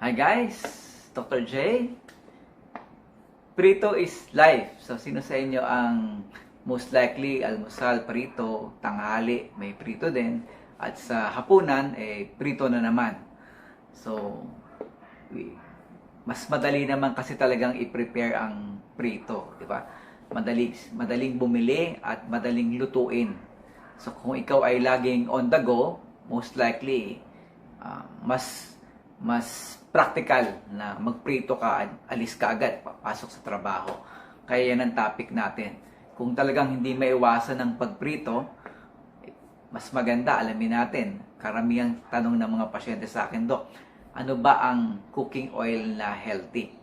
Hi guys, Dr. J. Prito is life. So sino sa inyo ang most likely almusal, prito, tanghali, may prito din. At sa hapunan, eh, prito na naman. So, mas madali naman kasi talagang i-prepare ang prito, di ba? Madali, madaling bumili at madaling lutuin. So kung ikaw ay laging on the go, most likely ah, mas mas practical na magprito ka, alis ka agad, papasok sa trabaho. Kaya yan ang topic natin. Kung talagang hindi maiwasan ng pagprito, mas maganda, alamin natin. Karamihang tanong ng mga pasyente sa akin, Dok, ano ba ang cooking oil na healthy?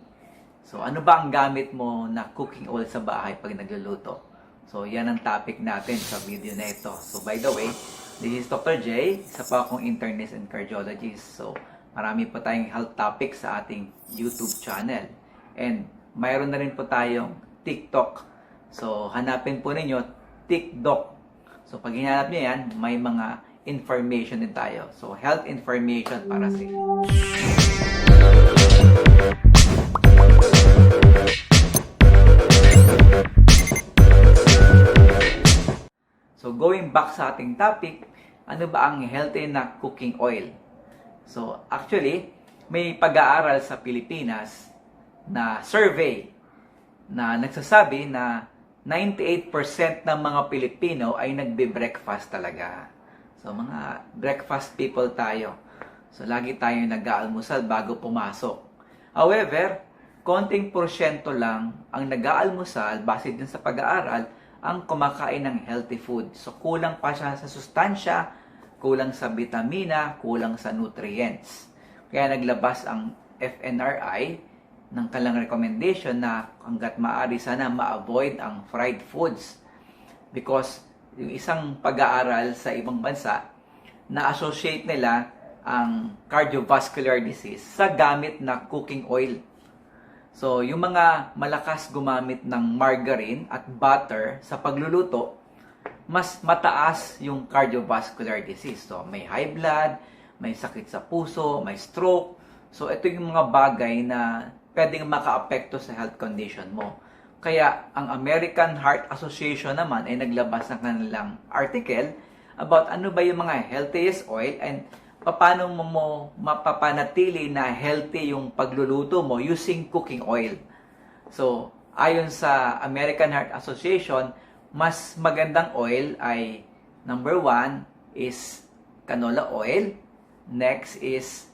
So, ano ba ang gamit mo na cooking oil sa bahay pag nagluluto? So, yan ang topic natin sa video na ito. So, by the way, this is Dr. J, isa pa akong internist and cardiologist. So, marami po tayong health topics sa ating YouTube channel. And, mayroon na rin po tayong TikTok. So, hanapin po ninyo TikTok. So, pag hinanap nyo yan, may mga information din tayo. So, health information para sa. So going back sa ating topic, ano ba ang healthy na cooking oil? So actually, may pag-aaral sa Pilipinas na survey na nagsasabi na 98% ng mga Pilipino ay nagbe-breakfast talaga. So mga breakfast people tayo. So lagi tayo nag-aalmusal bago pumasok. However, konting porsyento lang ang nag-aalmusal base din sa pag-aaral ang kumakain ng healthy food. So kulang pa siya sa sustansya, kulang sa vitamina, kulang sa nutrients. Kaya naglabas ang FNRI ng kalang recommendation na hanggat maaari sana ma-avoid ang fried foods. Because yung isang pag-aaral sa ibang bansa, na-associate nila ang cardiovascular disease sa gamit na cooking oil. So, yung mga malakas gumamit ng margarine at butter sa pagluluto, mas mataas yung cardiovascular disease. So, may high blood, may sakit sa puso, may stroke. So, ito yung mga bagay na pwedeng makaapekto sa health condition mo. Kaya, ang American Heart Association naman ay naglabas ng kanilang article about ano ba yung mga healthiest oil and paano mo mapapanatili na healthy yung pagluluto mo using cooking oil. So, ayon sa American Heart Association, mas magandang oil ay number one is canola oil, next is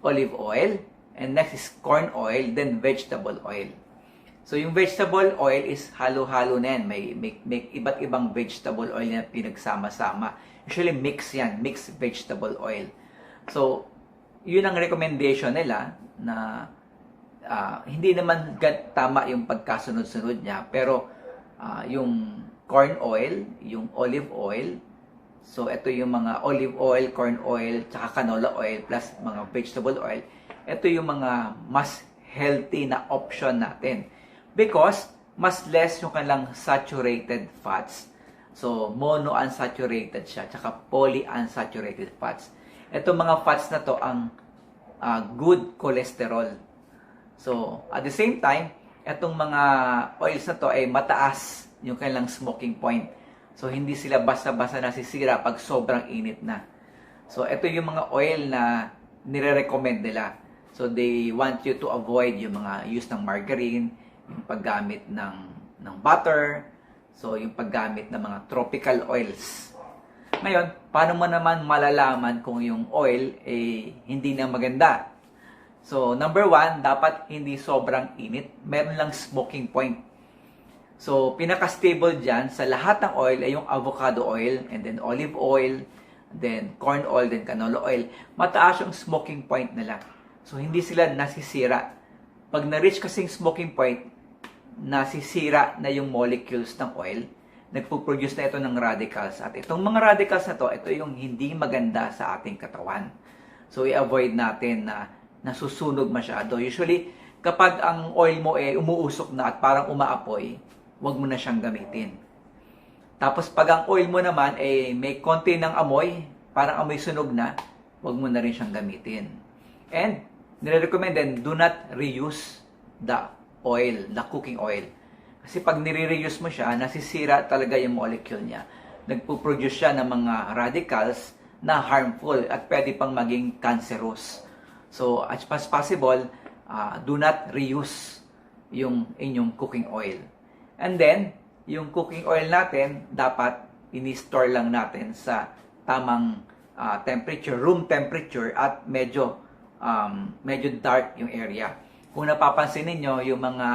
olive oil, and next is corn oil, then vegetable oil. So, yung vegetable oil is halo-halo na yan. May, may, may iba't ibang vegetable oil na pinagsama-sama. Usually, mix yan. Mixed vegetable oil. So, yun ang recommendation nila na ah, hindi naman tama yung pagkasunod-sunod niya. Pero, ah, yung corn oil, yung olive oil, so ito yung mga olive oil, corn oil, tsaka canola oil, plus mga vegetable oil. Ito yung mga mas healthy na option natin. Because, mas less yung kanilang saturated fats. So, monounsaturated siya, tsaka polyunsaturated fats. Itong mga fats na to ang ah, good cholesterol. So, at the same time, itong mga oils na to ay mataas yung kanilang smoking point. So, hindi sila basta-basta nasisira pag sobrang init na. So, ito yung mga oil na nire-recommend nila. So, they want you to avoid yung mga use ng margarine, yung paggamit ng, ng butter, so yung paggamit ng mga tropical oils. Ngayon, paano mo naman malalaman kung yung oil eh, hindi na maganda? So, number one, dapat hindi sobrang init. Meron lang smoking point. So, pinaka-stable dyan sa lahat ng oil ay yung avocado oil, and then olive oil, then corn oil, then canola oil. Mataas yung smoking point nila. So, hindi sila nasisira. Pag na-reach kasing smoking point, nasisira na yung molecules ng oil, nagpo-produce na ito ng radicals. At itong mga radicals na to, ito yung hindi maganda sa ating katawan. So, i-avoid natin na nasusunog masyado. Usually, kapag ang oil mo eh umuusok na at parang umaapoy, wag mo na siyang gamitin. Tapos pag ang oil mo naman eh may konti ng amoy, parang amoy sunog na, wag mo na rin siyang gamitin. And nire-recommend din, do not reuse the oil, the cooking oil. Kasi pag nire-reuse mo siya, nasisira talaga yung molecule niya. Nagpo-produce siya ng mga radicals na harmful at pwede pang maging cancerous. So, as much as possible, ah, do not reuse yung inyong cooking oil. And then, yung cooking oil natin, dapat ini-store lang natin sa tamang ah, temperature, room temperature at medyo um, medyo dark yung area. Kung napapansin ninyo, yung mga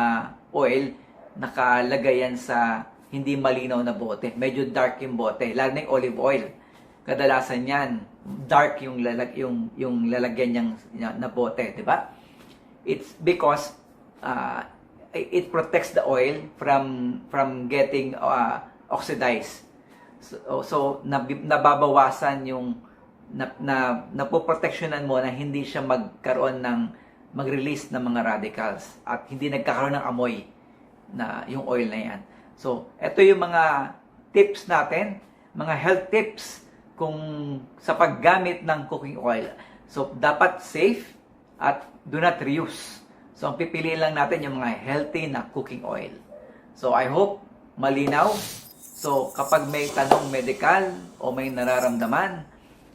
oil, nakalagay yan sa hindi malinaw na bote. Medyo dark yung bote, lalo na olive oil. Kadalasan yan, dark yung, lalag, yung, yung lalagyan niyang na bote, di ba? It's because uh, it protects the oil from from getting uh, oxidized. So, so nab- nababawasan yung na, na napoproteksyonan mo na hindi siya magkaroon ng mag-release ng mga radicals at hindi nagkakaroon ng amoy na yung oil na yan. So, ito yung mga tips natin, mga health tips kung sa paggamit ng cooking oil. So, dapat safe at do not reuse. So, ang pipiliin lang natin yung mga healthy na cooking oil. So, I hope malinaw. So, kapag may tanong medical o may nararamdaman,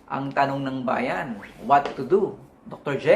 ang tanong ng bayan, what to do? Dr. J.